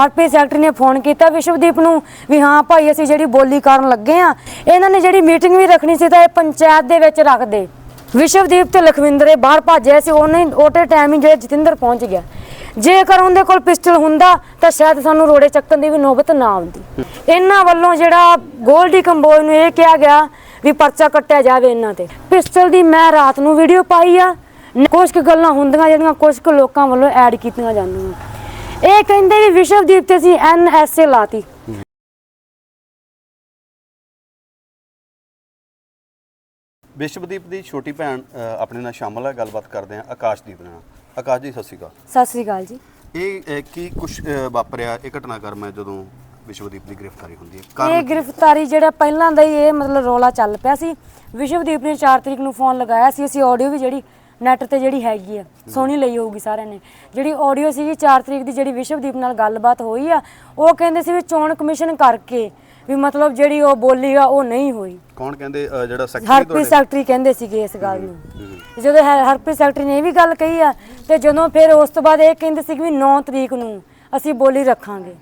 Harpreet secretary ਨੇ phone ਕੀਤਾ ਵਿਸ਼ਵਦੀਪ ਨੂੰ ਵੀ ਹਾਂ ਭਾਈ ਅਸੀਂ ਜਿਹੜੀ ਬੋਲੀ ਕਰਨ ਲੱਗੇ ਆ ਇਹਨਾਂ ਨੇ ਜਿਹੜੀ ਮੀਟਿੰਗ ਵੀ ਰੱਖਣੀ ਸੀ ਤਾਂ ਇਹ ਪੰਚਾਇਤ ਦੇ ਵਿੱਚ ਰੱਖਦੇ ਵਿਸ਼ਵਦੀਪ ਤੇ ਲਖਵਿੰਦਰੇ ਬਾਹਰ ਭੱਜਿਆ ਸੀ, ਉਹਨੇ ਓਟੇ ਟਾਈਮ ਹੀ ਜਿਹੜਾ ਜਤਿੰਦਰ ਪਹੁੰਚ ਗਿਆ। ਜੇਕਰ ਉਹਦੇ ਕੋਲ ਪਿਸਟਲ ਹੁੰਦਾ ਤਾਂ ਸ਼ਾਇਦ ਸਾਨੂੰ ਰੋੜੇ ਚੱਕਣ ਦੀ ਵੀ ਨੌਬਤ ਨਾ ਆਉਂਦੀ। ਇਹਨਾਂ ਵੱਲੋਂ ਜਿਹੜਾ ਗੋਲਡੀ ਕੰਬੋਜ ਨੂੰ ਇਹ ਕਿਹਾ ਗਿਆ ਵੀ ਪਰਚਾ ਕੱਟਿਆ ਜਾਵੇ ਇਹਨਾਂ ਤੇ। ਪਿਸਟਲ ਦੀ ਮੈਂ ਰਾਤ ਨੂੰ ਵੀਡੀਓ ਪਾਈ ਆ। ਨ- ਕੁਛ ਕੁ ਗੱਲਾਂ ਹੁੰਦੀਆਂ ਜਿਹੜੀਆਂ ਕੁਛ ਕੁ ਲੋਕਾਂ ਵੱਲੋਂ ਐਡ ਕੀਤੀਆਂ ਜਾਂਦੀਆਂ। ਇਹ ਕਹਿੰਦੇ ਵੀ ਵਿਸ਼ਵਦੀਪ ਤੇ ਅਸੀਂ ਐਨਐਸਏ ਲਾਤੀ। ਵਿਸ਼ਵਦੀਪ ਦੀ ਛੋਟੀ ਭੈਣ ਅ, ਆਪਣੇ ਨਾਲ ਸ਼ਾਮਲ ਹੈ ਗੱਲਬਾਤ ਕਰਦੇ ਹਾਂ ਆਕਾਸ਼ਦੀਪ ਨਾਲ। ਆਕਾਸ਼ ਜੀ ਸਤਿ ਸ਼੍ਰੀ ਅਕਾਲ। ਸਤਿ ਸ੍ਰੀ ਅਕਾਲ ਜੀ। ਇਹ ਅ, ਕੀ ਕੁਝ ਵਾਪਰਿਆ? ਇਹ ਘਟਨਾਕ੍ਰਮ ਹੈ ਜਦੋਂ ਵਿਸ਼ਵਦੀਪ ਦੀ ਗ੍ਰਿਫਤਾਰੀ ਹੁੰਦੀ ਹੈ। ਇਹ ਕਾਰਨ? ਗ੍ਰਿਫਤਾਰੀ ਜਿਹੜਾ ਪਹਿਲਾਂ ਦਾ ਹੀ ਇਹ ਮਤਲਬ ਰੋਲਾ ਚੱਲ ਪਿਆ ਸੀ। ਵਿਸ਼ਵਦੀਪ ਨੇ 4 ਤਰੀਕ ਨੂੰ ਫੋਨ ਲਗਾਇਆ ਸੀ। ਅਸੀਂ ਆਡੀਓ ਵੀ ਜਿਹੜੀ ਨੈਟ ਤੇ ਜਿਹੜੀ ਹੈਗੀ ਆ ਸੋਹਣੀ ਲਈ ਹੋਊਗੀ ਸਾਰਿਆਂ ਨੇ। ਜਿਹੜੀ ਆਡੀਓ ਸੀਗੀ 4 ਤਰੀਕ ਦੀ ਜਿਹੜੀ ਵਿਸ਼ਵਦੀਪ ਨਾਲ ਗੱਲਬਾਤ ਹੋਈ ਆ ਉਹ ਕਹਿੰਦੇ ਸੀ ਵੀ ਚੋਣ ਕਮਿਸ਼ਨ ਕਰਕੇ ਵੀ ਮਤਲਬ ਜਿਹੜੀ ਉਹ ਬੋਲੀ ਆ ਉਹ ਨਹੀਂ ਹੋਈ। ਕੌਣ ਕਹਿੰਦੇ ਅ, ਜਿਹੜਾ ਸੈਕਟਰੀ ਹਰਪ੍ਰੀਤ ਸੈਕਟਰੀ ਕਹਿੰਦੇ ਸੀਗੇ ਇਸ ਗੱਲ ਨੂੰ। ਜਦੋਂ ਹਰਪ੍ਰੀਤ ਸੈਕਟਰੀ ਨੇ ਇਹ ਵੀ ਗੱਲ ਕਹੀ ਆ ਤੇ ਜਦੋਂ ਫਿਰ ਉਸ ਤੋਂ ਬਾਅਦ ਇਹ ਕਹਿੰਦੇ ਸੀ ਵੀ 9 ਤਰੀਕ ਨੂੰ ਅਸੀਂ ਬੋਲੀ ਰੱਖਾਂਗੇ।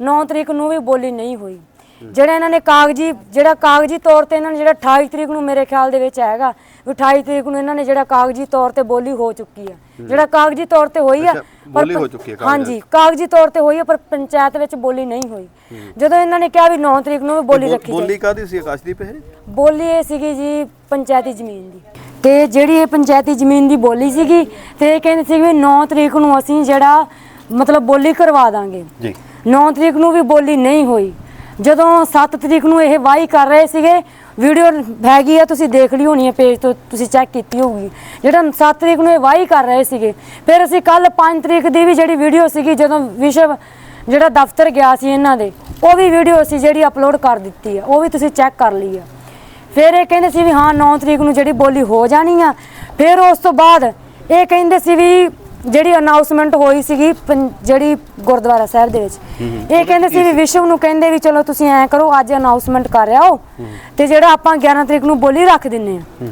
9 ਤਰੀਕ ਨੂੰ ਵੀ ਬੋਲੀ ਨਹੀਂ ਹੋਈ। ਜਿਹੜਾ ਇਹਨਾਂ ਨੇ ਕਾਗਜ਼ੀ ਜਿਹੜਾ ਕਾਗਜ਼ੀ ਤੌਰ ਤੇ ਇਹਨਾਂ ਨੇ ਜਿਹੜਾ 28 ਤਰੀਕ ਨੂੰ ਮੇਰੇ ਖਿਆਲ ਦੇ ਵਿੱਚ ਹੈਗਾ ਵੀ 28 ਤਰੀਕ ਨੂੰ ਇਹਨਾਂ ਨੇ ਜਿਹੜਾ ਕਾਗਜ਼ੀ ਤੌਰ ਤੇ ਬੋਲੀ ਹੋ ਚੁੱਕੀ ਆ। ਜਿਹੜਾ ਕਾਗਜ਼ੀ ਤੌਰ ਤੇ ਹੋਈ ਆ ਬੋਲੀ ਹੋ ਚੁੱਕੀ ਹੈ ਹਾਂਜੀ ਕਾਗਜ਼ੀ ਤੌਰ ਤੇ ਹੋਈ ਆ ਪਰ ਪੰਚਾਇਤ ਵਿੱਚ ਬੋਲੀ ਨਹੀਂ ਹੋਈ। ਜਦੋਂ ਇਹਨਾਂ ਨੇ ਕਿਹਾ ਵੀ 9 ਤਰੀਕ ਨੂੰ ਬੋਲੀ ਰੱਖੀ ਜਾਏ। ਬੋਲੀ ਕਾਦੀ ਸੀ ਆਕਾਸ਼ਦੀਪ ਇਹ? ਬੋਲੀ ਇਹ ਸੀਗੀ ਜੀ ਪੰਚਾਇਤੀ ਜ਼ਮੀਨ ਦੀ। ਤੇ ਜਿਹੜੀ ਇਹ ਪੰਚਾਇਤੀ ਜ਼ਮੀਨ ਦੀ ਬੋਲੀ ਸੀਗੀ ਤੇ ਇਹ ਕਹਿੰਦੇ ਸੀ ਵੀ 9 ਤਰੀਕ ਨੂੰ ਅਸੀਂ ਜਿਹੜਾ ਮਤਲਬ ਬੋਲੀ ਕਰਵਾ ਦਾਂਗੇ। ਜੀ। 9 ਤਰੀਕ ਨੂੰ ਵੀ ਬੋਲੀ ਨਹੀਂ ਹੋਈ। ਜਦੋਂ 7 ਤਰੀਕ ਨੂੰ ਇਹ ਵਾਹੀ ਕਰ ਰਹੇ ਸੀਗੇ ਵੀਡੀਓ ਹੈਗੀ ਆ, ਤੁਸੀਂ ਦੇਖ ਲਈ ਹੋਣੀ ਹੈ ਪੇਜ ਤੋਂ ਤੁਸੀਂ ਚੈੱਕ ਕੀਤੀ ਹੋਊਗੀ। ਜਿਹੜਾ 7 ਤਰੀਕ ਨੂੰ ਇਹ ਵਾਹੀ ਕਰ ਰਹੇ ਸੀਗੇ, ਫਿਰ ਅਸੀਂ ਕੱਲ 5 ਤਰੀਕ ਦੀ ਵੀ ਜਿਹੜੀ ਵੀਡੀਓ ਸੀਗੀ, ਜਦੋਂ ਵਿਸ਼ਵ ਜਿਹੜਾ ਦਫ਼ਤਰ ਗਿਆ ਸੀ ਇਹਨਾਂ ਦੇ, ਉਹ ਵੀ ਵੀਡੀਓ ਅਸੀਂ ਜਿਹੜੀ ਅਪਲੋਡ ਕਰ ਦਿੱਤੀ ਆ, ਉਹ ਵੀ ਤੁਸੀਂ ਚੈੱਕ ਕਰ ਲਈ ਆ। ਫਿਰ ਇਹ ਕਹਿੰਦੇ ਸੀ ਵੀ ਹਾਂ 9 ਤਰੀਕ ਨੂੰ ਜਿਹੜੀ ਬੋਲੀ ਹੋ ਜਾਣੀ ਆ, ਫਿਰ ਉਸ ਤੋਂ ਬਾਅਦ ਇਹ ਕਹਿੰਦੇ ਸੀ ਵੀ ਜਿਹੜੀ ਅਨਾਉਂਸਮੈਂਟ ਹੋਈ ਸੀਗੀ ਪੰ- ਜਿਹੜੀ ਗੁਰਦੁਆਰਾ ਸਾਹਿਬ ਦੇ ਵਿੱਚ। ਇਹ ਕਹਿੰਦੇ ਸੀ ਵੀ ਵਿਸ਼ਵ ਨੂੰ ਕਹਿੰਦੇ ਵੀ ਚਲੋ ਤੁਸੀਂ ਐਂ ਕਰੋ ਅੱਜ ਅਨਾਉਂਸਮੈਂਟ ਕਰ ਆਓ ਤੇ ਜਿਹੜਾ ਆਪਾਂ 11 ਤਰੀਕ ਨੂੰ ਬੋਲੀ ਰੱਖ ਦਿੰਨੇ ਆ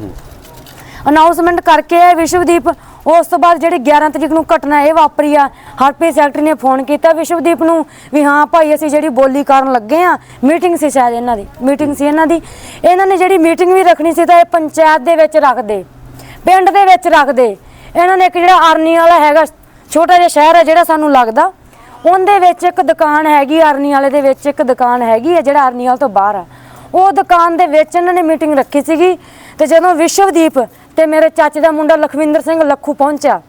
ਅਨਾਉਂਸਮੈਂਟ ਕਰਕੇ ਵਿਸ਼ਵਦੀਪ ਉਸ ਤੋਂ ਬਾਅਦ ਜਿਹੜੀ 11 ਤਰੀਕ ਨੂੰ ਘਟਨਾ ਇਹ ਵਾਪਰੀ ਆ ਹਰਪ੍ਰੀਤ ਸੈਕਟਰੀ ਨੇ ਫੋਨ ਕੀਤਾ ਵਿਸ਼ਵਦੀਪ ਨੂੰ ਵੀ ਹਾਂ ਭਾਈ ਅਸੀਂ ਜਿਹੜੀ ਬੋਲੀ ਕਰਨ ਲੱਗੇ ਆ ਮੀਟਿੰਗ ਸੀ ਸ਼ਾਇਦ ਇਹਨਾਂ ਦੀ ਮੀਟਿੰਗ ਸੀ ਇਹਨਾਂ ਦੀ। ਇਹਨਾਂ ਨੇ ਜਿਹੜੀ ਮੀਟਿੰਗ ਵੀ ਰੱਖਣੀ ਸੀ ਤਾਂ ਇਹ ਪੰਚਾਇਤ ਦੇ ਵਿੱਚ ਰੱਖਦੇ ਪਿੰਡ ਦੇ ਵਿੱਚ ਰੱਖਦੇ। ਇਹਨਾਂ ਨੇ ਇੱਕ ਜਿਹੜਾ ਆਰਨੀ ਵਾਲਾ ਹੈਗਾ ਛੋਟਾ ਜਿਹਾ ਸ਼ਹਿਰ ਹੈ ਜਿਹੜਾ ਸਾਨੂੰ ਲੱਗਦਾ ਉਹਦੇ ਵਿੱਚ ਇੱਕ ਦੁਕਾਨ ਹੈਗੀ ਆਰਨੀ ਵਾਲੇ ਦੇ ਵਿੱਚ ਇੱਕ ਦੁਕਾਨ ਹੈਗੀ ਹੈ ਜਿਹੜਾ ਆਰਨੀ ਵਾਲੇ ਤੋਂ ਬਾਹਰ ਆ ਉਹ ਦੁਕਾਨ ਦੇ ਵਿੱਚ ਇਹਨਾਂ ਨੇ ਮੀਟਿੰਗ ਰੱਖੀ ਸੀਗੀ ਤੇ ਜਦੋਂ ਵਿਸ਼ਵਦੀਪ ਤੇ ਮੇਰੇ ਚਾਚੇ ਦਾ ਮੁੰਡਾ ਲਖਵਿੰਦਰ ਸਿੰਘ ਲੱਖੂ ਪਹੁੰਚਿਆ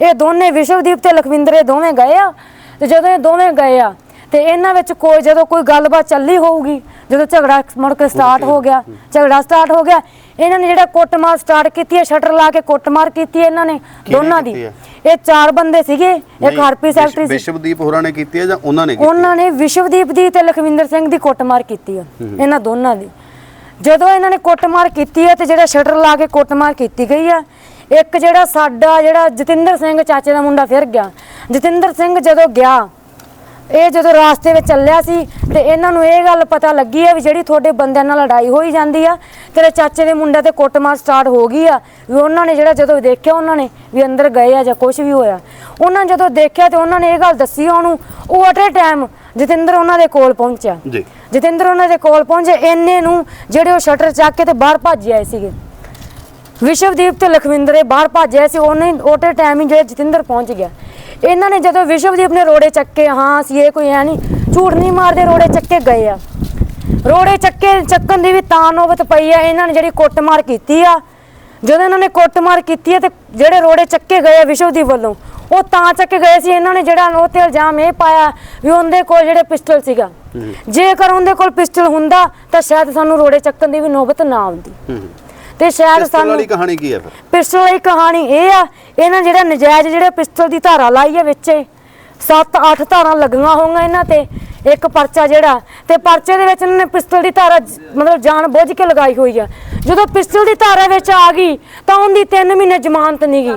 ਇਹ ਦੋਨੇ ਵਿਸ਼ਵਦੀਪ ਤੇ ਲਖਵਿੰਦਰ ਇਹ ਦੋਵੇਂ ਗਏ ਆ ਤੇ ਜਦੋਂ ਇਹ ਦੋਵੇਂ ਗਏ ਆ ਤੇ ਇਹਨਾਂ ਵਿੱਚ ਕੋਈ ਜਦੋਂ ਕੋਈ ਗੱਲਬਾਤ ਚੱਲੀ ਹੋਊਗੀ ਜਦੋਂ ਝਗੜਾ ਮੁੜ ਕੇ ਸਟਾਰਟ ਹੋ ਗਿਆ ਝਗੜਾ ਸਟਾਰਟ ਹੋ ਗਿਆ ਇਹਨਾਂ ਨੇ ਜਿਹੜਾ ਕੁੱਟਮਾਰ ਸਟਾਰਟ ਕੀਤੀ ਹੈ ਸ਼ਟਰ ਲਾ ਕੇ ਕੁੱਟਮਾਰ ਕੀਤੀ ਹੈ ਇਹਨਾਂ ਨੇ ਦੋਨਾਂ ਦੀ। ਕੀਤੀ ਹੈ? ਇਹ ਚਾਰ ਬੰਦੇ ਸੀਗੇ ਇੱਕ ਵਿਸ਼- ਸੈਕਟਰੀ ਸੀ। ਵਿਸ਼ਵਦੀਪ ਹੋਰਾਂ ਨੇ ਕੀਤੀ ਹੈ ਜਾਂ ਉਹਨਾਂ ਨੇ ਕੀਤੀ ਉਹਨਾਂ ਨੇ ਵਿਸ਼ਵਦੀਪ ਦੀ ਤੇ ਲਖਵਿੰਦਰ ਸਿੰਘ ਦੀ ਕੁੱਟਮਾਰ ਕੀਤੀ ਆ ਇਹਨਾਂ ਦੋਨਾਂ ਦੀ। ਜਦੋਂ ਇਹਨਾਂ ਨੇ ਕੁੱਟਮਾਰ ਕੀਤੀ ਹੈ ਤੇ ਜਿਹੜਾ ਸ਼ਟਰ ਲਾ ਕੇ ਕੁੱਟਮਾਰ ਕੀਤੀ ਗਈ ਆ ਇੱਕ ਜਿਹੜਾ ਸਾਡਾ ਜਿਹੜਾ ਜਤਿੰਦਰ ਸਿੰਘ ਚਾਚੇ ਦਾ ਮੁੰਡਾ ਫਿਰ ਗਿਆ। ਜਤਿੰਦਰ ਸਿੰਘ ਜਦੋਂ ਗਿਆ ਇਹ ਜਦੋਂ ਰਾਸਤੇ ਵਿੱਚ ਚੱਲਿਆ ਸੀ ਤੇ ਇਹਨਾਂ ਨੂੰ ਇਹ ਗੱਲ ਪਤਾ ਲੱਗੀ ਆ ਵੀ ਜਿਹੜੀ ਤੁਹਾਡੇ ਬੰਦਿਆਂ ਨਾਲ ਲੜਾਈ ਹੋਈ ਜਾਂਦੀ ਆ ਤੇਰੇ ਚਾਚੇ ਦੇ ਮੁੰਡੇ ਤੇ ਕੁੱਟਮਾਰ ਸਟਾਰਟ ਹੋ ਗਈ ਆ ਵੀ ਉਹਨਾਂ ਨੇ ਜਿਹੜਾ ਜਦੋਂ ਦੇਖਿਆ ਉਹਨਾਂ ਨੇ ਵੀ ਅੰਦਰ ਗਏ ਆ ਜਾਂ ਕੁਝ ਵੀ ਹੋਇਆ। ਉਹਨਾਂ ਨੇ ਜਦੋਂ ਦੇਖਿਆ ਤੇ ਉਹਨਾਂ ਨੇ ਇਹ ਗੱਲ ਦੱਸੀ ਉਹਨੂੰ ਉਹ ਅਟੇ ਟਾਈਮ ਜਤਿੰਦਰ ਉਹਨਾਂ ਦੇ ਕੋਲ ਪਹੁੰਚਿਆ। ਜੀ। ਜਤਿੰਦਰ ਉਹਨਾਂ ਦੇ ਕੋਲ ਪਹੁੰਚੇ ਇੰਨੇ ਨੂੰ ਜਿਹੜੇ ਉਹ ਸ਼ਟਰ ਚੱਕ ਕੇ ਤੇ ਬਾਹਰ ਭੱਜ ਆਏ ਸੀਗੇ। ਵਿਸ਼ਵਦੀਪ ਤੇ ਲਖਵਿੰਦਰੇ ਬਾਹਰ ਭੱਜ ਆਏ ਸੀ ਉਹਨੇ ਓਟੇ ਟਾਈਮ ਹੀ ਜਿਹੜੇ ਜਤਿੰਦਰ ਪਹੁੰਚ ਗਿਆ। ਇਹਨਾਂ ਨੇ ਜਦੋਂ ਵਿਸ਼ਵਦੀਪ ਨੇ ਰੋੜੇ ਚੱਕੇ ਹਾਂ ਸੀ ਇਹ ਕੋਈ ਐ ਨਹੀਂ ਝੂਠ ਨਹੀਂ ਮਾਰਦੇ ਰੋੜੇ ਚੱਕੇ ਗਏ ਆ। ਰੋੜੇ ਚੱਕੇ ਚੱਕਣ ਦੀ ਵੀ ਤਾਂ ਨੌਬਤ ਪਈ ਆ ਇਹਨਾਂ ਨੇ ਜਿਹੜੀ ਕੁੱਟਮਾਰ ਕੀਤੀ ਆ ਜਦੋਂ ਇਹਨਾਂ ਨੇ ਕੁੱਟਮਾਰ ਕੀਤੀ ਹੈ ਤੇ ਜਿਹੜੇ ਰੋੜੇ ਚੱਕੇ ਗਏ ਆ ਵਿਸ਼ਵਦੀਪ ਵੱਲੋਂ ਉਹ ਤਾਂ ਚੱਕੇ ਗਏ ਸੀ ਇਹਨਾਂ ਨੇ ਜਿਹੜਾ ਉਹ ਤੇ ਇਲਜ਼ਾਮ ਇਹ ਪਾਇਆ ਵੀ ਉਹਦੇ ਕੋਲ ਜਿਹੜੇ ਪਿਸਟਲ ਸੀਗਾ। ਜੇਕਰ ਉਹਦੇ ਕੋਲ ਪਿਸਟਲ ਹੁੰਦਾ ਤਾਂ ਸ਼ਾਇਦ ਸਾਨੂੰ ਰੋੜੇ ਚੱਕਣ ਦੀ ਵੀ ਨੌਬਤ ਨਾ ਆਉਂਦੀ। ਹੂੰ। ਤੇ ਸ਼ਾਇਦ ਪਿਸਤਲ ਸਾਨੂੰ ਵਾਲੀ ਕਹਾਣੀ ਕੀ ਹੈ ਫਿਰ? ਪਿਸਟਲ ਦੀ ਕਹਾਣੀ ਇਹ ਆ ਇਹਨਾਂ ਜਿਹੜਾ ਨਜਾਇਜ਼ ਜਿਹੜੇ ਪਿਸਟਲ ਦੀ ਧਾਰਾ ਲਾਈ ਹੈ ਵਿੱਚੇ 7-8 ਧਾਰਾਂ ਲੱਗੀਆਂ ਹੋਣਗੀਆਂ ਇਹਨਾਂ ਤੇ ਇੱਕ ਪਰਚਾ ਜਿਹੜਾ ਤੇ ਪਰਚੇ ਦੇ ਵਿੱਚ ਇਹਨਾਂ ਨੇ ਪਿਸਟਲ ਦੀ ਧਾਰਾ ਜ- ਮਤਲਬ ਜਾਣ ਬੁੱਝ ਕੇ ਲਗਾਈ ਹੋਈ ਆ। ਜਦੋਂ ਪਿਸਟਲ ਦੀ ਧਾਰਾ ਵਿੱਚ ਆ ਗਈ ਤਾਂ ਉਹਦੀ 3 ਮਹੀਨੇ ਜ਼ਮਾਨਤ ਨਹੀਂ ਗਈ।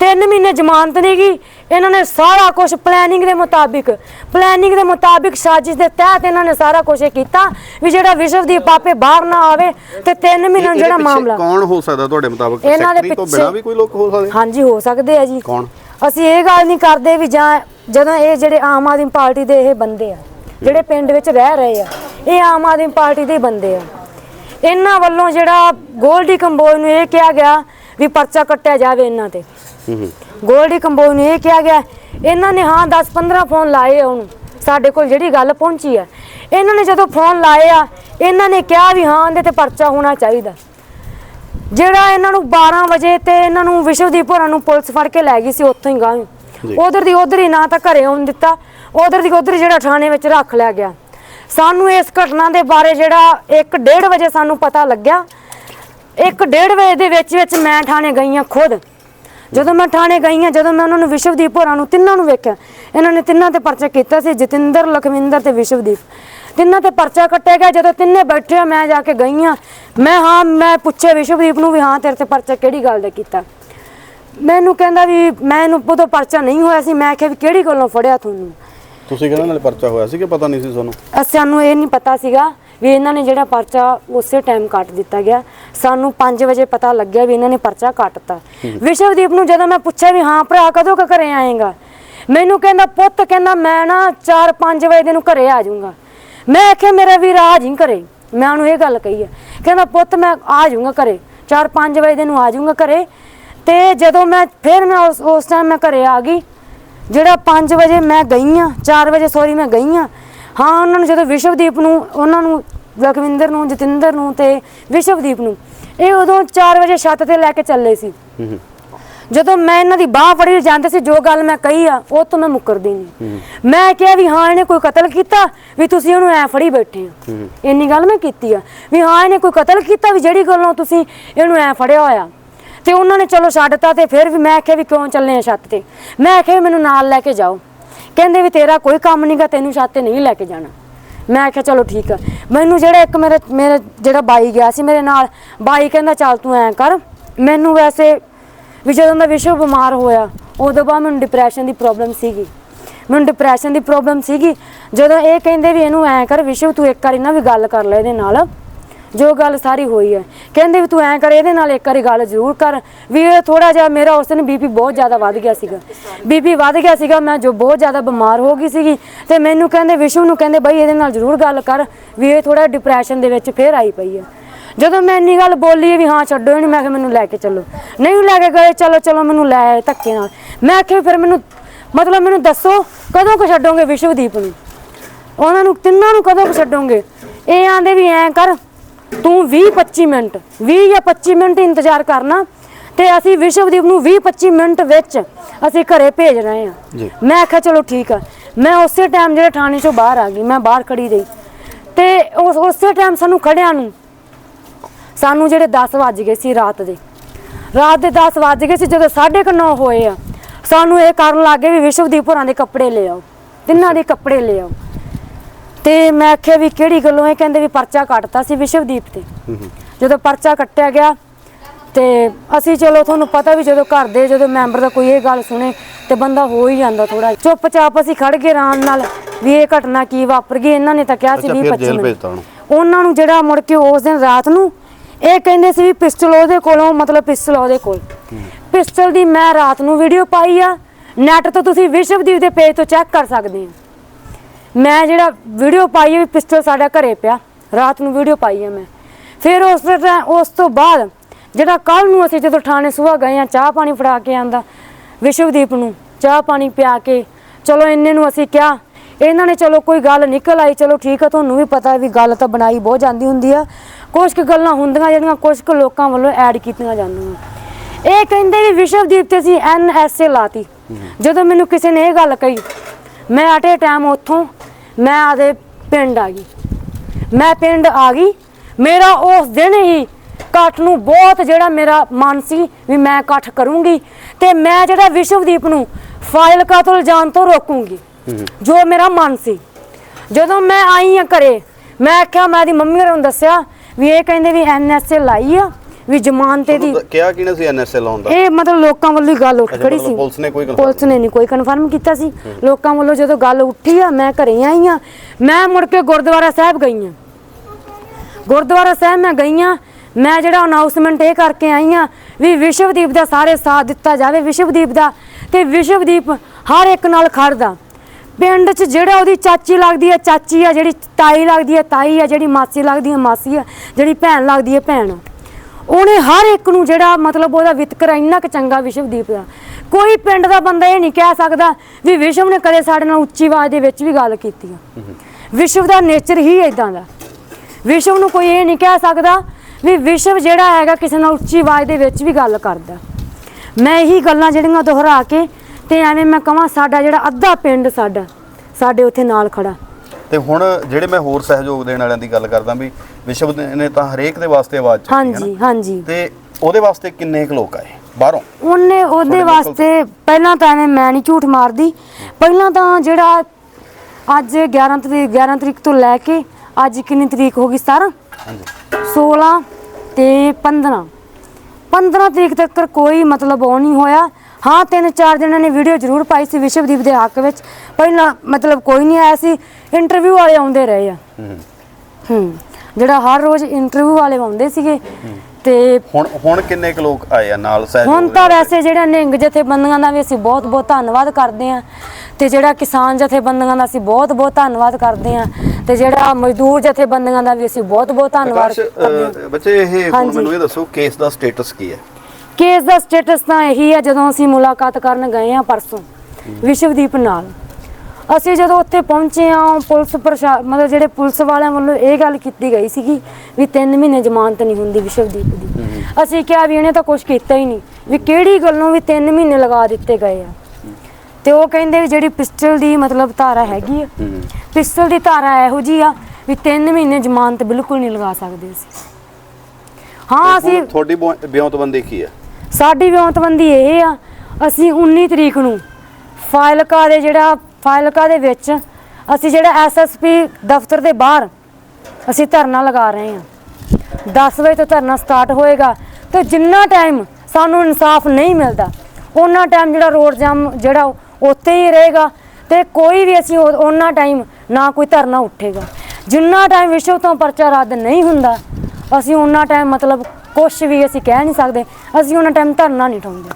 3 ਮਹੀਨੇ ਜ਼ਮਾਨਤ ਨਹੀਂ ਗਈ ਇਹਨਾਂ ਨੇ ਸਾਰਾ ਕੁਝ ਪਲੈਨਿੰਗ ਦੇ ਮੁਤਾਬਿਕ ਪਲੈਨਿੰਗ ਦੇ ਮੁਤਾਬਿਕ ਸਾਜ਼ਿਸ਼ ਦੇ ਤਹਿਤ ਇਹਨਾਂ ਨੇ ਸਾਰਾ ਕੁਝ ਇਹ ਕੀਤਾ ਵੀ ਜਿਹੜਾ ਵਿਸ਼ਵਦੀਪ ਪਾਪੇ ਬਾਹਰ ਨਾ ਆਵੇ ਤੇ 3 ਮਹੀਨੇ ਜਿਹੜਾ ਮਾਮਲਾ। ਕੌਣ ਹੋ ਸਕਦਾ ਤੁਹਾਡੇ ਮੁਤਾਬਕ? ਇਹਨਾਂ ਦੇ ਤੋਂ ਬਿਨਾਂ ਵੀ ਕੋਈ ਲੋਕ ਹੋ ਸਕਦੇ। ਹਾਂਜੀ ਹੋ ਸਕਦੇ ਆ ਜੀ। ਕੌਣ? ਅਸੀਂ ਇਹ ਗੱਲ ਨਹੀਂ ਕਰਦੇ ਵੀ ਜਾਂ ਜਦੋਂ ਇਹ ਜਿਹੜੇ ਆਮ ਆਦਮੀ ਪਾਰਟੀ ਦੇ ਇਹ ਬੰਦੇ ਆ ਜਿਹੜੇ ਪਿੰਡ ਵਿੱਚ ਰਹਿ ਰਹੇ ਆ ਇਹ ਆਮ ਆਦਮੀ ਪਾਰਟੀ ਦੇ ਬੰਦੇ ਆ। ਇਹਨਾਂ ਵੱਲੋਂ ਜਿਹੜਾ ਗੋਲਡੀ ਕੰਬੋਜ ਨੂੰ ਇਹ ਕਿਹਾ ਗਿਆ ਵੀ ਪਰਚਾ ਕੱਟਿਆ ਜਾਵੇ ਇਹਨਾਂ ਤੇ। ਹੂੰ ਹੂੰ। ਗੋਲਡੀ ਕੰਬੋਜ ਨੂੰ ਇਹ ਕਿਹਾ ਗਿਆ ਇਹਨਾਂ ਨੇ ਹਾਂ 10 15 ਫੋਨ ਲਾਏ ਆ ਉਹਨੂੰ ਸਾਡੇ ਕੋਲ ਜਿਹੜੀ ਗੱਲ ਪਹੁੰਚੀ ਆ। ਇਹਨਾਂ ਨੇ ਜਦੋਂ ਫੋਨ ਲਾਏ ਆ ਇਹਨਾਂ ਨੇ ਕਿਹਾ ਵੀ ਹਾਂ ਇਹਦੇ ਤੇ ਪਰਚਾ ਹੋਣਾ ਚਾਹੀਦਾ। ਜਿਹੜਾ ਇਹਨਾਂ ਨੂੰ 12 ਵਜੇ ਤੇ ਇਹਨਾਂ ਨੂੰ ਵਿਸ਼ਵਦੀਪ ਹੋਰਾਂ ਨੂੰ ਪੁਲਿਸ ਫੜ ਕੇ ਲੈ ਗਈ ਸੀ ਉੱਥੋਂ ਹੀ ਗਾਂ। ਉਧਰ ਦੀ ਉਧਰ ਹੀ ਨਾ ਤਾਂ ਘਰੇ ਆਉਣ ਦਿੱਤਾ ਉਧਰ ਦੀ ਉਧਰ ਜਿਹੜਾ ਥਾਣੇ ਵਿੱਚ ਰੱਖ ਲਿਆ ਗਿਆ। ਸਾਨੂੰ ਇਸ ਘਟਨਾ ਦੇ ਬਾਰੇ ਜਿਹੜਾ 1:30 ਵਜੇ ਸਾਨੂੰ ਪਤਾ ਲੱਗਿਆ। 1:30 ਵਜੇ ਦੇ ਵਿੱਚ ਵਿੱਚ ਮੈਂ ਥਾਣੇ ਗਈ ਹਾਂ ਖੁਦ। ਜਦੋਂ ਮੈਂ ਥਾਣੇ ਗਈ ਹਾਂ ਜਦੋਂ ਮੈਂ ਉਹਨਾਂ ਨੂੰ ਵਿਸ਼ਵਦੀਪ ਹੋਰਾਂ ਨੂੰ ਤਿੰਨਾਂ ਨੂੰ ਵੇਖਿਆ ਇਹਨਾਂ ਨੇ ਤਿੰਨਾਂ ਤੇ ਪਰਚਾ ਕੀਤਾ ਸੀ ਜਤਿੰਦਰ ਲਖਵਿੰਦਰ ਤੇ ਵਿਸ਼ਵਦੀਪ। ਤਿੰਨਾਂ ਤੇ ਪਰਚਾ ਕੱਟਿਆ ਗਿਆ ਜਦੋਂ ਤਿੰਨੇ ਬੈਠੇ ਮੈਂ ਜਾ ਕੇ ਗਈ ਹਾਂ। ਮੈਂ ਹਾਂ ਮੈਂ ਪੁੱਛਿਆ ਵਿਸ਼ਵਦੀਪ ਨੂੰ ਵੀ ਹਾਂ ਤੇਰੇ ਤੇ ਪਰਚਾ ਕਿਹੜੀ ਗੱਲ ਦਾ ਕੀਤਾ? ਮੈਨੂੰ ਕਹਿੰਦਾ ਵੀ ਮੈਨੂੰ ਉਦੋਂ ਪਰਚਾ ਨਹੀਂ ਹੋਇਆ ਸੀ ਮੈਂ ਕਿਹਾ ਵੀ ਕਿਹੜੀ ਗੱਲੋਂ ਫੜਿਆ ਤੁਹਾਨੂੰ? ਤੁਸੀਂ ਕਹਿੰਦੇ ਨਾਲੇ ਪਰਚਾ ਹੋਇਆ ਸੀ ਕਿ ਪਤਾ ਨਹੀਂ ਸੀ ਤੁਹਾਨੂੰ? ਅ- ਸਾਨੂੰ ਇਹ ਨਹੀਂ ਪਤਾ ਸੀਗਾ। ਵੀ ਇਹਨਾਂ ਨੇ ਜਿਹੜਾ ਪਰਚਾ ਉਸੇ ਟਾਈਮ ਕੱਟ ਦਿੱਤਾ ਗਿਆ। ਸਾਨੂੰ 5 ਵਜੇ ਪਤਾ ਲੱਗਿਆ ਵੀ ਇਹਨਾਂ ਨੇ ਪਰਚਾ ਕੱਟਤਾ ਵਿਸ਼ਵਦੀਪ ਨੂੰ ਜਦੋਂ ਮੈਂ ਪੁੱਛਿਆ ਵੀ ਹਾਂ ਭਰਾ ਕਦੋਂ ਕੁ ਘਰੇ ਆਏਗਾ? ਮੈਨੂੰ ਕਹਿੰਦਾ ਪੁੱਤ ਕਹਿੰਦਾ ਮੈਂ ਨਾ 4-5 ਵਜੇ ਦੇ ਨੂੰ ਘਰੇ ਆ ਜਾਊਂਗਾ। ਮੈਂ ਆਖਿਆ ਮੇਰਾ ਵੀਰ ਆ ਜੀ ਘਰੇ। ਮੈਂ ਉਹਨੂੰ ਇਹ ਗੱਲ ਕਹੀ ਹੈ ਕਹਿੰਦਾ ਪੁੱਤ ਮੈਂ ਆ ਜਾਊਂਗਾ ਘਰੇ। 4-5 ਵਜੇ ਦੇ ਨੂੰ ਆ ਜਾਊਂਗਾ ਘਰੇ। ਤੇ ਜਦੋਂ ਮੈਂ ਫਿਰ ਮੈਂ ਉਸ ਉਸ ਟਾਈਮ ਮੈਂ ਘਰੇ ਆ ਗਈ। ਜਿਹੜਾ 5 ਵਜੇ ਮੈਂ ਗਈ ਆ 4 ਵਜੇ ਸੌਰੀ ਮੈਂ ਗਈ ਆ ਹਾਂ ਉਹਨਾਂ ਨੂੰ ਜਦੋਂ ਵਿਸ਼ਵਦੀਪ ਨੂੰ ਉਹਨਾਂ ਨੂੰ ਲਖਵਿੰਦਰ ਨੂੰ ਜਤਿੰਦਰ ਨੂੰ ਤੇ ਵਿਸ਼ਵਦੀਪ ਨੂੰ ਇਹ ਉਦੋਂ 4 ਵਜੇ ਛੱਤ ਤੇ ਲੈ ਕੇ ਚੱਲੇ ਸੀ। ਜਦੋਂ ਮੈਂ ਇਹਨਾਂ ਦੀ ਬਾਹ ਫੜੀ ਜਾਂਦੇ ਸੀ ਜੋ ਗੱਲ ਮੈਂ ਕਹੀ ਆ ਉਹ ਤੋਂ ਮੈਂ ਮੁੱਕਰਦੀ ਨਹੀਂ। ਮੈਂ ਕਿਹਾ ਵੀ ਹਾਂ ਇਹਨੇ ਕੋਈ ਕਤਲ ਕੀਤਾ ਵੀ ਤੁਸੀਂ ਉਹਨੂੰ ਐ ਫੜੀ ਬੈਠੇ ਆ ਇੰਨੀ ਗੱਲ ਮੈਂ ਕੀਤੀ ਆ। ਵੀ ਹਾਂ ਇਹਨੇ ਕੋਈ ਕਤਲ ਕੀਤਾ ਵੀ ਜਿਹੜੀ ਗੱਲੋਂ ਤੁਸੀਂ ਇਹਨੂੰ ਐ ਫੜਿਆ ਹੋਇਆ। ਤੇ ਉਹਨਾਂ ਨੇ ਚਲੋ ਛੱਡਤਾ ਤੇ ਫਿਰ ਵੀ ਮੈਂ ਕਿਹਾ ਵੀ ਕਿਉਂ ਚੱਲੇ ਆ ਛੱਤ ਤੇ? ਮੈਂ ਕਿਹਾ ਮੈਨੂੰ ਨਾਲ ਲੈ ਕੇ ਜਾਓ। ਕਹਿੰਦੇ ਵੀ ਤੇਰਾ ਕੋਈ ਕੰਮ ਨਹੀਂਗਾ ਤੈਨੂੰ ਛੱਤ ਤੇ ਨਹੀਂ ਲੈ ਕੇ ਜਾਣਾ। ਮੈਂ ਆਖਿਆ ਚਲੋ ਠੀਕ ਆ। ਮੈਨੂੰ ਜਿਹੜਾ ਇੱਕ ਮੇਰੇ ਮੇਰੇ ਜਿਹੜਾ ਬਾਈ ਗਿਆ ਸੀ ਮੇਰੇ ਨਾਲ, ਬਾਈ ਕਹਿੰਦਾ, ਚੱਲ ਤੂੰ ਐਂ ਕਰ, ਮੈਨੂੰ ਵੈਸੇ ਵੀ ਜਦੋਂ ਦਾ ਵਿਸ਼ਵ ਬਿਮਾਰ ਹੋਇਆ, ਉਦੋਂ ਬਾਅਦ ਮੈਨੂੰ ਡਿਪਰੈਸ਼ਨ ਦੀ ਪ੍ਰੋਬਲਮ ਸੀਗੀ। ਮੈਨੂੰ ਡਿਪਰੈਸ਼ਨ ਦੀ ਪ੍ਰੋਬਲਮ ਸੀਗੀ। ਜਦੋਂ ਇਹ ਕਹਿੰਦੇ ਵੀ ਇਹਨੂੰ ਐਂ ਕਰ, ਵਿਸ਼ਵ ਤੂੰ ਇੱਕ ਵਾਰੀ ਨਾ ਵੀ ਗੱਲ ਕਰ ਲੈ ਇਹਦੇ ਨਾਲ। ਜੋ ਗੱਲ ਸਾਰੀ ਹੋਈ ਹੈ। ਕਹਿੰਦੇ ਵੀ ਤੂੰ ਐਂ ਕਰ, ਇਹਦੇ ਨਾਲ ਇੱਕ ਵਾਰੀ ਗੱਲ ਜ਼ਰੂਰ ਕਰ। ਵੀ ਇਹ ਥੋੜਾ ਜਿਹਾ ਮੇਰਾ ਉਸ ਦਿਨ ਬੀਪੀ ਬਹੁਤ ਜ਼ਿਆਦਾ ਵੱਧ ਗਿਆ ਸੀਗਾ। ਬੀਪੀ ਵੱਧ ਗਿਆ ਸੀਗਾ, ਮੈਂ ਜੋ ਬਹੁਤ ਜ਼ਿਆਦਾ ਬਿਮਾਰ ਹੋ ਗਈ ਸੀਗੀ। ਤੇ ਮੈਨੂੰ ਕਹਿੰਦੇ, ਵਿਸ਼ਵ ਨੂੰ ਕਹਿੰਦੇ, ਬਈ ਇਹਦੇ ਨਾਲ ਜ਼ਰੂਰ ਗੱਲ ਕਰ ਵੀ ਇਹ ਥੋੜਾ ਡਿਪਰੈਸ਼ਨ ਦੇ ਵਿੱਚ ਫੇਰ ਆਈ ਪਈ ਹੈ। ਜਦੋਂ ਮੈਂ ਇੰਨੀ ਗੱਲ ਬੋਲੀ ਵੀ ਹਾਂ, ਛੱਡੋ ਇਹਨੂੰ, ਮੈਂ ਕਿਹਾ ਮੈਨੂੰ ਲੈ ਕੇ ਚੱਲੋ। ਨਹੀਂ ਲੈ ਕੇ ਗਏ, ਚਲੋ ਚਲੋ, ਮੈਨੂੰ ਲੈ ਆਏ ਧੱਕੇ ਨਾਲ। ਮੈਂ ਆਖਿਆ ਫਿਰ ਮੈਨੂੰ, ਮਤਲਬ ਮੈਨੂੰ ਦੱਸੋ, ਕਦੋਂ ਕੁ ਛੱਡੋਗੇ ਵਿਸ਼ਵਦੀਪ ਨੂੰ? ਉਹਨਾਂ ਨੂੰ, ਤਿੰਨਾਂ ਨੂੰ ਕਦੋਂ ਕੁ ਛੱਡੋਗੇ? ਇਹ ਆਂਦੇ ਵੀ ਐਂ ਕਰ ਤੂੰ 20 25 ਮਿੰਟ 20 ਜਾਂ 25 ਮਿੰਟ ਇੰਤਜ਼ਾਰ ਕਰਨਾ ਤੇ ਅਸੀਂ ਵਿਸ਼ਵਦੀਪ ਨੂੰ 20 25 ਮਿੰਟ ਵਿੱਚ ਅਸੀਂ ਘਰੇ ਭੇਜ ਰਹੇ ਹਾਂ। ਮੈਂ ਆਖਿਆ ਚਲੋ ਠੀਕ ਆ। ਮੈਂ ਉਸੇ ਟਾਈਮ ਜਿਹੜੇ ਥਾਣੇ ਚੋਂ ਬਾਹਰ ਆ ਗਈ ਮੈਂ ਬਾਹਰ ਖੜੀ ਰਹੀ। ਤੇ ਉਸ ਉਸੇ ਟਾਈਮ ਸਾਨੂੰ ਖੜਿਆਂ ਨੂੰ ਸਾਨੂੰ ਜਿਹੜੇ 10 ਵੱਜ ਗਏ ਸੀ ਰਾਤ ਦੇ। ਰਾਤ ਦੇ 10 ਵੱਜ ਗਏ ਸੀ ਜਦੋਂ 9:30 ਹੋਏ ਆ ਸਾਨੂੰ ਇਹ ਕਰਨ ਲੱਗੇ ਵੀ ਵਿਸ਼ਵਦੀਪ ਹੋਰਾਂ ਦੇ ਕੱਪੜੇ ਲੈ ਆਓ ਤਿੰਨਾਂ ਦੇ ਕੱਪੜੇ ਲੈ ਆਓ। ਤੇ ਮੈਂ ਆਖਿਆ ਵੀ ਕਿਹੜੀ ਗੱਲੋਂ? ਇਹ ਕਹਿੰਦੇ ਵੀ ਪਰਚਾ ਕੱਟਤਾ ਸੀ ਵਿਸ਼ਵਦੀਪ ਤੇ। ਜਦੋਂ ਪਰਚਾ ਕੱਟਿਆ ਗਿਆ ਤੇ ਅਸੀਂ ਚਲੋ ਤੁਹਾਨੂੰ ਪਤਾ ਵੀ ਜਦੋਂ ਘਰ ਦੇ ਜਦੋਂ ਮੈਂਬਰ ਦਾ ਕੋਈ ਇਹ ਗੱਲ ਸੁਣੇ ਤੇ ਬੰਦਾ ਹੋ ਹੀ ਜਾਂਦਾ ਥੋੜਾ ਚੁੱਪਚਾਪ ਅਸੀਂ ਖੜ ਕੇ ਆਰਾਮ ਨਾਲ ਵੀ ਇਹ ਘਟਨਾ ਕੀ ਵਾਪਰ ਗਈ। ਇਹਨਾਂ ਨੇ ਤਾਂ ਕਿਹਾ ਸੀ ਅੱਛਾ 20 ਫਿਰ 25 ਜੇਲ੍ਹ ਮਿੰਟ। ਭੇਜਤਾ ਉਹਨੂੰ। ਉਹਨਾਂ ਨੂੰ ਜਿਹੜਾ ਮੁੜ ਕੇ ਉਸ ਦਿਨ ਰਾਤ ਨੂੰ ਇਹ ਕਹਿੰਦੇ ਸੀ ਵੀ ਪਿਸਟਲ ਉਹਦੇ ਕੋਲੋਂ ਮਤਲਬ ਪਿਸਟਲ ਉਹਦੇ ਕੋਲ। ਪਿਸਟਲ ਦੀ ਮੈਂ ਰਾਤ ਨੂੰ ਵੀਡੀਓ ਪਾਈ ਆ। ਨੈਟ ਤੋਂ ਤੁਸੀਂ ਵਿਸ਼ਵਦੀਪ ਦੇ ਪੇਜ ਤੋਂ ਚੈੱਕ ਕਰ ਸਕਦੇ ਹੋ। ਮੈਂ ਜਿਹੜਾ ਵੀਡੀਓ ਪਾਈ ਹੈ ਵੀ ਪਿਸਟਲ ਸਾਡਾ ਘਰੇ ਪਿਆ। ਰਾਤ ਨੂੰ ਵੀਡੀਓ ਪਾਈ ਹੈ ਮੈਂ। ਫਿਰ ਉਸ ਉਸ ਤੋਂ ਬਾਅਦ ਜਿਹੜਾ ਕੱਲ ਨੂੰ ਅਸੀਂ ਜਦੋਂ ਥਾਣੇ ਸੁਬਾ ਗਏ ਆ ਚਾਹ ਪਾਣੀ ਫੜਾ ਕੇ ਆਂਦਾ ਵਿਸ਼ਵਦੀਪ ਨੂੰ ਚਾਹ ਪਾਣੀ ਪਿਆ ਕੇ ਚਲੋ ਇੰਨੇ ਨੂੰ ਅਸੀਂ ਕਿਹਾ ਇਹਨਾਂ ਨੇ ਚਲੋ ਕੋਈ ਗੱਲ ਨਿਕਲ ਆਈ ਚਲੋ ਠੀਕ ਆ ਤੁਹਾਨੂੰ ਵੀ ਪਤਾ ਵੀ ਗੱਲ ਤਾਂ ਬਣਾਈ ਬਹੁਤ ਜਾਂਦੀ ਹੁੰਦੀ ਆ। ਕੁਝ ਕੁ ਗੱਲਾਂ ਹੁੰਦੀਆਂ ਜਿਹੜੀਆਂ ਕੁਝ ਕੁ ਲੋਕਾਂ ਵੱਲੋਂ ਐਡ ਕੀਤੀਆਂ ਜਾਂਦੀਆਂ। ਇਹ ਕਹਿੰਦੇ ਵੀ ਵਿਸ਼ਵਦੀਪ ਤੇ ਅਸੀਂ ਐਨਐਸਏ ਲਾਤੀ। ਜਦੋਂ ਮੈਨੂੰ ਕਿਸੇ ਨੇ ਇਹ ਗੱਲ ਕਹੀ ਮੈਂ ਆਟੇ ਟਾਈਮ ਉੱਥੋਂ ਮੈਂ ਆਦੇ ਪਿੰਡ ਆ ਗਈ। ਮੈਂ ਪਿੰਡ ਆ ਗਈ। ਮੇਰਾ ਉਸ ਦਿਨ ਹੀ ਇਕੱਠ ਨੂੰ ਬਹੁਤ ਜਿਹੜਾ ਮੇਰਾ ਮਨ ਸੀ ਵੀ ਮੈਂ ਇਕੱਠ ਕਰੂੰਗੀ ਤੇ ਮੈਂ ਜਿਹੜਾ ਵਿਸ਼ਵਦੀਪ ਨੂੰ ਫਾਈਲ ਕਾਤਲ ਜਾਣ ਤੋਂ ਰੋਕੂੰਗੀ, ਜੋ ਮੇਰਾ ਮਨ ਸੀ। ਜਦੋਂ ਮੈਂ ਆਈ ਆ ਘਰੇ, ਮੈਂ ਆਖਿਆ, ਮੈਂ ਦੀ ਮੰਮੀ ਹੋਰਾਂ ਨੂੰ ਦੱਸਿਆ ਵੀ ਇਹ ਕਹਿੰਦੇ ਵੀ ਐਨਐਸਏ ਲਾਈ ਆ। ਵੀ ਜ਼ਮਾਨਤ ਦੀ ਤੁਹਾਨੂੰ ਕਿਹਾ ਕਿਹਨੇ ਸੀ ਐਨਐਸਏ ਲਾਉਣ ਦਾ? ਇਹ ਮਤਲਬ ਲੋਕਾਂ ਵੱਲੋਂ ਹੀ ਗੱਲ ਉੱਠ ਅੱਛਾ, ਖੜੀ ਮਤਲਬ ਸੀ। ਪੁਲਿਸ ਨੇ ਕੋਈ confirm ਪੁਲਿਸ ਨੇ ਨਹੀਂ ਕੋਈ ਕਨਫਰਮ ਕੀਤਾ ਸੀ। ਲੋਕਾਂ ਵੱਲੋਂ ਜਦੋਂ ਗੱਲ ਉੱਠੀ ਆ ਮੈਂ ਘਰੇ ਆਈ ਆ ਮੈਂ ਮੁੜ ਕੇ ਗੁਰਦੁਆਰਾ ਸਾਹਿਬ ਗਈ ਆ। ਗੁਰਦੁਆਰਾ ਸਾਹਿਬ ਮੈਂ ਗਈ ਆ ਮੈਂ ਜਿਹੜਾ ਅਨਾਉਂਸਮੈਂਟ ਇਹ ਕਰਕੇ ਆਈ ਆ ਵੀ ਵਿਸ਼ਵਦੀਪ ਦਾ ਸਾਰੇ ਸਾਥ ਦਿੱਤਾ ਜਾਵੇ ਵਿਸ਼ਵਦੀਪ ਦਾ ਤੇ ਵਿਸ਼ਵਦੀਪ ਹਰ ਇੱਕ ਨਾਲ ਖੜਦਾ। ਪਿੰਡ 'ਚ ਜਿਹੜਾ ਉਹਦੀ ਚਾਚੀ ਲੱਗਦੀ ਹੈ ਚਾਚੀ ਆ ਜਿਹੜੀ ਤਾਈ ਲੱਗਦੀ ਹੈ ਤਾਈ ਆ ਜਿਹੜੀ ਮਾਸੀ ਲੱਗਦੀ ਹੈ ਮਾਸੀ ਆ ਜਿਹੜੀ ਭੈਣ ਲੱਗਦੀ ਹੈ ਭੈਣ। ਆ। ਉਹਨੇ ਹਰ ਇੱਕ ਨੂੰ ਜਿਹੜਾ ਮਤਲਬ ਉਹਦਾ ਵਿਤਕਰਾ ਇੰਨਾ ਕੁ ਚੰਗਾ ਵਿਸ਼ਵਦੀਪ ਦਾ। ਕੋਈ ਪਿੰਡ ਦਾ ਬੰਦਾ ਇਹ ਨਹੀਂ ਕਹਿ ਸਕਦਾ ਵੀ ਵਿਸ਼ਵ ਨੇ ਕਦੇ ਸਾਡੇ ਨਾਲ ਉੱਚੀ ਆਵਾਜ਼ ਦੇ ਵਿੱਚ ਵੀ ਗੱਲ ਕੀਤੀ ਆ। ਵਿਸ਼ਵ ਦਾ ਨੇਚਰ ਹੀ ਇਦਾਂ ਦਾ। ਵਿਸ਼ਵ ਨੂੰ ਕੋਈ ਇਹ ਨਹੀਂ ਕਹਿ ਸਕਦਾ ਵੀ ਵਿਸ਼ਵ ਜਿਹੜਾ ਹੈਗਾ ਕਿਸੇ ਨਾਲ ਉੱਚੀ ਆਵਾਜ਼ ਦੇ ਵਿੱਚ ਵੀ ਗੱਲ ਕਰਦਾ। ਮੈਂ ਇਹੀ ਗੱਲਾਂ ਜਿਹੜੀਆਂ ਦੁਹਰਾ ਕੇ ਤੇ ਐਵੇਂ ਮੈਂ ਕਹਾਂ ਸਾਡਾ ਜਿਹੜਾ ਅੱਧਾ ਪਿੰਡ ਸਾਡਾ ਸਾਡੇ ਉੱਥੇ ਨਾਲ ਖੜਾ। ਤੇ ਹੁਣ ਜਿਹੜੇ ਮੈਂ ਹੋਰ ਸਹਿਯੋਗ ਦੇਣ ਵਾਲਿਆਂ ਦੀ ਗੱਲ ਕਰਦਾ ਵੀ ਵਿਸ਼ਵ ਨੇ ਤਾਂ ਹਰੇਕ ਦੇ ਵਾਸਤੇ ਆਵਾਜ਼ ਚੱਕੀ ਹੈ ਨਾ। ਹਾਂਜੀ ਹਾਂਜੀ। ਤੇ ਉਹਦੇ ਵਾਸਤੇ ਕਿੰਨੇ ਕੁ ਲੋਕ ਆਏ? ਬਾਹਰੋਂ? ਉਹਨੇ ਉਹਦੇ। ਵਾਸਤੇ ਪਹਿਲਾਂ ਤਾਂ ਐਵੇਂ ਮੈਂ ਨਹੀਂ ਝੂਠ ਮਾਰਦੀ। ਪਹਿਲਾਂ ਤਾਂ ਜਿਹੜਾ ਅੱਜ 11 ਤਰੀਕ 11 ਤਰੀਕ ਤੋਂ ਲੈ ਕੇ ਅੱਜ ਕਿੰਨੀ ਤਰੀਕ ਹੋ ਗਈ? 17 ਹਾਂਜੀ। 16 ਤੇ 15 15 ਤਰੀਕ ਤੱਕ ਕੋਈ ਮਤਲਬ ਉਹ ਨਹੀਂ ਹੋਇਆ। ਹਾਂ ਤਿੰਨ ਚਾਰ ਦਿਨਾਂ ਨੇ ਵੀਡੀਓ ਜ਼ਰੂਰ ਪਾਈ ਸੀ ਵਿਸ਼ਵਦੀਪ ਦੇ ਹੱਕ ਵਿੱਚ। ਪਹਿਲਾਂ ਮਤਲਬ ਕੋਈ ਨਹੀਂ ਆਇਆ ਸੀ। ਇੰਟਰਵਿਊ ਵਾਲੇ ਆਉਂਦੇ ਰਹੇ ਆ। ਹੂੰ। ਹੂੰ। ਜਿਹੜਾ ਹਰ ਰੋਜ਼ ਇੰਟਰਵਿਊ ਵਾਲੇ ਆਉਂਦੇ ਸੀਗੇ ਤੇ ਹੁਣ ਹੁਣ ਕਿੰਨੇ ਕੁ ਲੋਕ ਆਏ ਆ ਨਾਲ ਸਹਿਯੋਗ ਹੁਣ ਤਾਂ? ਵੈਸੇ ਜਿਹੜਾ ਨਿਹੰਗ ਜਥੇਬੰਦੀਆਂ ਦਾ ਵੀ ਅਸੀਂ ਬਹੁਤ ਬਹੁਤ ਧੰਨਵਾਦ ਕਰਦੇ ਹਾਂ ਤੇ ਜਿਹੜਾ ਕਿਸਾਨ ਜਥੇਬੰਦੀਆਂ ਦਾ ਅਸੀਂ ਬਹੁਤ ਬਹੁਤ ਧੰਨਵਾਦ ਕਰਦੇ ਹਾਂ ਤੇ ਜਿਹੜਾ ਮਜ਼ਦੂਰ ਜਥੇਬੰਦੀਆਂ ਦਾ ਵੀ ਅਸੀਂ ਬਹੁਤ ਬਹੁਤ ਧੰਨਵਾਦ ਕਰਦੇ ਹਾਂ ਬੱਚੇ ਇਹ ਹੁਣ ਹਾਂਜੀ। ਮੈਨੂੰ ਇਹ ਦੱਸੋ ਕੇਸ ਦਾ ਸਟੇਟਸ ਕੀ ਹੈ ਕੇਸ ਦਾ ਸਟੇਟਸ ਤਾਂ ਇਹੀ ਹੈ ਜਦੋਂ ਅਸੀਂ ਮੁਲਾਕਾਤ ਕਰਨ ਗਏ ਆ ਪਰਸੋਂ ਵਿਸ਼ਵਦੀਪ ਨਾਲ ਅਸੀਂ ਜਦੋਂ ਉੱਥੇ ਪਹੁੰਚੇ ਆ ਪੁਲਿਸ ਪ੍ਰਸ਼ਾ ਮਤਲਬ ਜਿਹੜੇ ਪੁਲਿਸ ਵਾਲਿਆਂ ਵੱਲੋਂ ਇਹ ਗੱਲ ਕੀਤੀ ਗਈ ਸੀਗੀ ਵੀ 3 ਮਹੀਨੇ ਜ਼ਮਾਨਤ ਨਹੀਂ ਹੁੰਦੀ ਵਿਸ਼ਵਦੀਪ ਦੀ। ਅਸੀਂ ਕਿਹਾ ਵੀ ਇਹਨੇ ਤਾਂ ਕੁਝ ਕੀਤਾ ਹੀ ਨਹੀਂ ਵੀ ਕਿਹੜੀ ਗੱਲੋਂ ਵੀ 3 ਮਹੀਨੇ ਲਗਾ ਦਿੱਤੇ ਗਏ ਆ। ਤੇ ਉਹ ਕਹਿੰਦੇ ਵੀ ਜਿਹੜੀ ਪਿਸਟਲ ਦੀ ਮਤਲਬ ਧਾਰਾ ਹੈਗੀ ਆ ਪਿਸਟਲ ਦੀ ਧਾਰਾ ਇਹੋ ਜੀ ਆ ਵੀ 3 ਮਹੀਨੇ ਜ਼ਮਾਨਤ ਬਿਲਕੁਲ ਨਹੀਂ ਲਗਾ ਸਕਦੇ ਅਸੀਂ। ਹਾਂ ਅਸੀਂ ਤੁਹਾਡੀ ਬਿਉਂਤਬੰਦੀ ਕੀ ਹੈ ਸਾਡੀ ਵਿਉਂਤਬੰਦੀ ਇਹ ਆ ਅਸੀਂ 19 ਤਰੀਕ ਨੂੰ ਫਾਇਲਕਾ ਦੇ ਜਿਹੜਾ ਫਾਇਲਕਾ ਦੇ ਵਿੱਚ ਅਸੀਂ ਜਿਹੜਾ ਐਸਐਸਪੀ ਦਫ਼ਤਰ ਦੇ ਬਾਹਰ ਅਸੀਂ ਧਰਨਾ ਲਗਾ ਰਹੇ ਹਾਂ। 10 ਵਜੇ ਤੋਂ ਧਰਨਾ ਸਟਾਰਟ ਹੋਏਗਾ ਤੇ ਜਿੰਨਾ ਟਾਈਮ ਸਾਨੂੰ ਇਨਸਾਫ ਨਹੀਂ ਮਿਲਦਾ ਉਹਨਾਂ ਟਾਈਮ ਜਿਹੜਾ ਰੋਡ ਜਾਮ ਜਿਹੜਾ ਉੱਥੇ ਹੀ ਰਹੇਗਾ ਤੇ ਕੋਈ ਵੀ ਅਸੀਂ ਉਹ- ਉਹਨਾਂ ਟਾਈਮ ਨਾ ਕੋਈ ਧਰਨਾ ਉੱਠੇਗਾ। ਜਿੰਨਾ ਟਾਈਮ ਵਿਸ਼ਵ ਤੋਂ ਪਰਚਾ ਰੱਦ ਨਹੀਂ ਹੁੰਦਾ, ਅਸੀਂ ਉਹਨਾਂ ਟਾਈਮ ਮਤਲਬ ਕੁਝ ਵੀ ਅਸੀਂ ਕਹਿ ਨਹੀਂ ਸਕਦੇ, ਅਸੀਂ ਉਹਨਾਂ ਟਾਈਮ ਧਰਨਾ ਨਹੀਂ ਠਾਉਂਦੇ